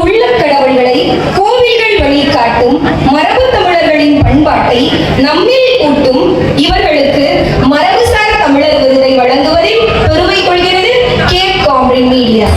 உள்ள கடவுள்களை கோவில்கள் வழிகாட்டும் மரபு தமிழர்களின் பண்பாட்டை நம்மில் கூட்டும் இவர்களுக்கு மரபுசார் தமிழர் விருதை வழங்குவதில் பெருமை கொள்கிறது கேப் காம்ரி media.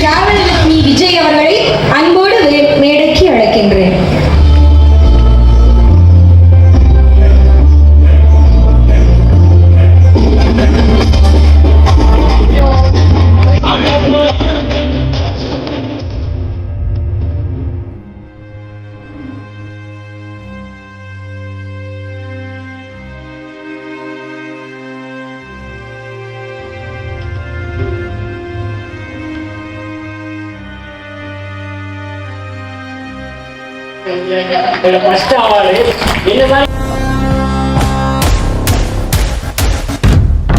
Travel with me Vijay அவர்களை அன்போடு ஃபர்ஸ்ட் ஆளு என்ன மாதிரி